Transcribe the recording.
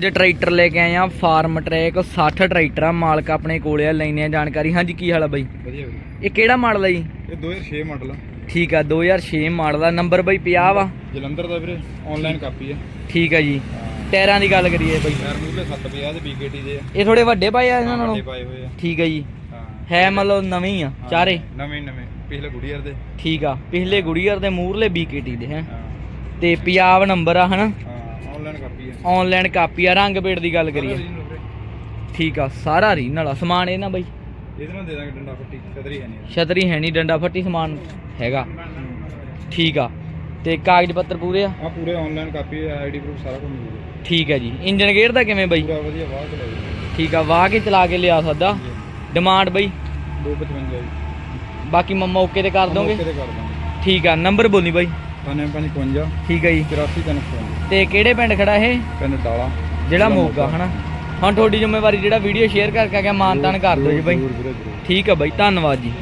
ਅੱਜ ਟਰੈਕਟਰ ਲੈ ਕੇ ਆਏ ਆ ਫਾਰਮ ਟਰੈਕ 60 ਟਰੈਕਟਰ ਆ ਮਾਲਕ ਆਪਣੇ ਕੋਲੇ ਆ ਲੈਣੇ ਆ ਜਾਣਕਾਰੀ। ਹਾਂਜੀ ਕੀ ਹਾਲ ਆ ਬਾਈ? ਵਧੀਆ ਇਹ ਕਿਹੜਾ ਮਾਡਲ ਆ ਜੀ? ਇਹ 2006 ਮਾਡਲ ਆ। ਠੀਕ ਆ 2006 ਮਾਡਲ ਦਾ ਨੰਬਰ ਬਾਈ 50 ਵਾ? ਜਲੰਧਰ ਦਾ ਵੀਰੇ ਆਨਲਾਈਨ ਕਾਪੀ ਆ। ਠੀਕ ਆ ਜੀ। ਟਾਇਰਾਂ ਦੀ ਗੱਲ ਕਰੀਏ ਬਾਈ। ਯਾਰ ਮੂਲੇ 750 ਦੇ BKT ਦੇ ਆ। ਇਹ ਥੋੜੇ ਵੱਡੇ ਪਾਏ ਆ ਇਹਨਾਂ ਨਾਲੋਂ? ਵੱਡੇ ਪਾਏ ਹੋਏ ਆ। ਠੀਕ ਆ ਜੀ। ਹਾਂ। ਹੈ ਮਤਲਬ ਨਵੇਂ ਆ ਚਾਰੇ? ਨਵੇਂ ਨਵੇਂ। ਪਿਛਲੇ ਗੁੜੀਅਰ ਦੇ। ਠੀਕ ਆ ਪਿਛਲੇ ਗੁੜੀਅਰ ਦੇ ਮੂਰਲੇ ਬੀਕੇਟੀ ਦੇ ਹੈ। ਤੇ ਪੰਜਾਬ ਨੰਬਰ ਆ ਹਨਾ? ਆਨਲਾਈਨ ਕਾਪੀ ਆ ਆ ਰੰਗ ਪੇੜ ਦੀ ਗੱਲ ਕਰੀਏ। ਠੀਕ ਆ ਸਾਰਾ ਰੀ ਨਾਲਾ ਸਮਾਨ ਇਹ ਨਾ ਬਾਈ। ਇਹਦੇ ਨਾਲ ਦੇ ਦਾਂਗੇ ਡੰਡਾ ਫੱਟੀ ਕਦਰੀ ਹੈ ਨਹੀਂ। ਛਤਰੀ ਹੈ ਨਹੀਂ ਡੰਡਾ ਫੱਟੀ ਸਮਾਨ ਹੈਗਾ। ਠੀਕ ਆ ਤੇ ਕਾਗਜ਼ ਪੱਤਰ ਪੂਰੇ ਆ? ਆ ਪੂਰੇ ਆਨਲਾਈਨ ਕਾਪੀ ਆਈਡੀ ਪ੍ਰੂਫ ਸਾਰਾ ਕੁਝ ਮਿਲੂਗਾ ਠੀਕ ਹੈ ਜੀ। ਇੰਜਨ ਗੇਅਰ ਦਾ ਕਿਵੇਂ ਬਾਈ? ਪੂਰਾ ਵਧੀਆ ਵਾਹ ਲੈ ਠੀਕ ਆ ਵਾਹ ਕੇ ਚਲਾ ਕੇ ਲਿਆ ਸਕਦਾ ਡਿਮਾਂਡ ਬਾਈ? 255 ਜੀ। ਬਾਕੀ ਮੰਮਾ ਓਕੇ ਤੇ ਕਰ ਦੋਗੇ ਮੌਕੇ ਤੇ ਕਰ ਦਾਂਗੇ। ਠੀਕ ਆ ਨੰਬਰ ਬੋਲੀ ਬਾਈ। 9555 ਠੀਕ ਹੈ ਜੀ। 84 355 ਤੇ ਕਿਹੜੇ ਪਿੰਡ ਖੜਾ ਇਹ? ਪਿੰਡ ਡਾਲਾ। ਜਿਹੜਾ ਮੋਗਾ ਹਨਾ? ਹੁਣ ਤੁਹਾਡੀ ਜ਼ਿੰਮੇਵਾਰੀ ਜਿਹੜਾ ਵੀਡੀਓ ਸ਼ੇਅਰ ਕਰਕੇ ਆ ਗਿਆ ਮਾਨਤਾਨ ਕਰ ਦਿਓ ਜੀ ਬਾਈ। ਠੀਕ ਆ ਬਾਈ ਧੰਨਵਾਦ ਜੀ।